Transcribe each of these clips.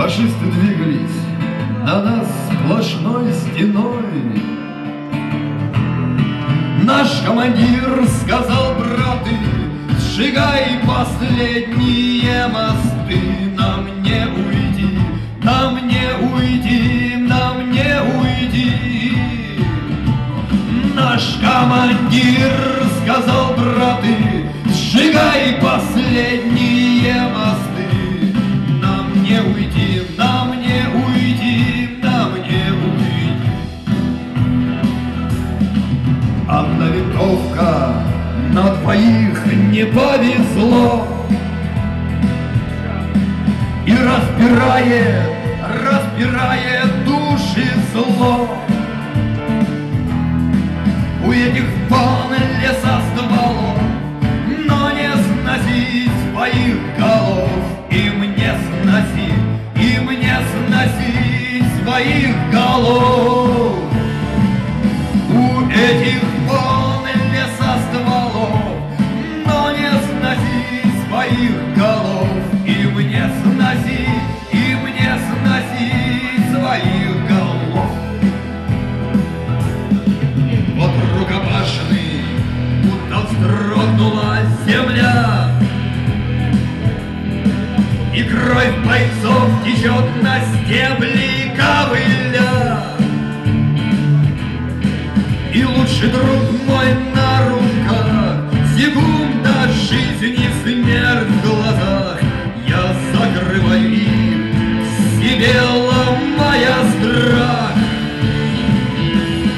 Фашисты двигались на нас сплошной стеной. Наш командир сказал, браты, сжигай последние мосты, нам не уйти, нам не уйти, нам не уйти. Наш командир сказал, браты, сжигай последние Одна винтовка на двоих не повезло. И разбирает, разбирает души зло. У этих вон леса стебли ковыля. И лучший друг мой на руках Секунда жизни, смерть в глазах. Я закрываю их, себе ломая страх.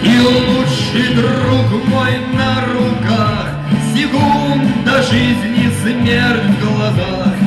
И лучший друг мой на руках Секунда жизни, смерть в глазах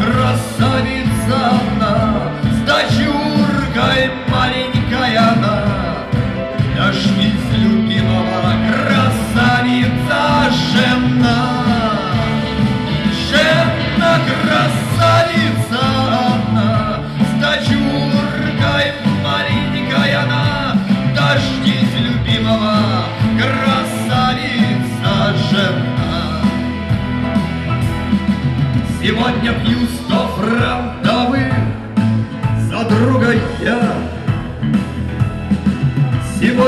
красавица она, с дочуркой маленькая она, Дождись любимого красавица жена. Жена красавица она, с дочуркой маленькой она, дождись любимого, красавица жена. Сегодня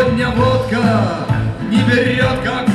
Сегодня водка не берет, как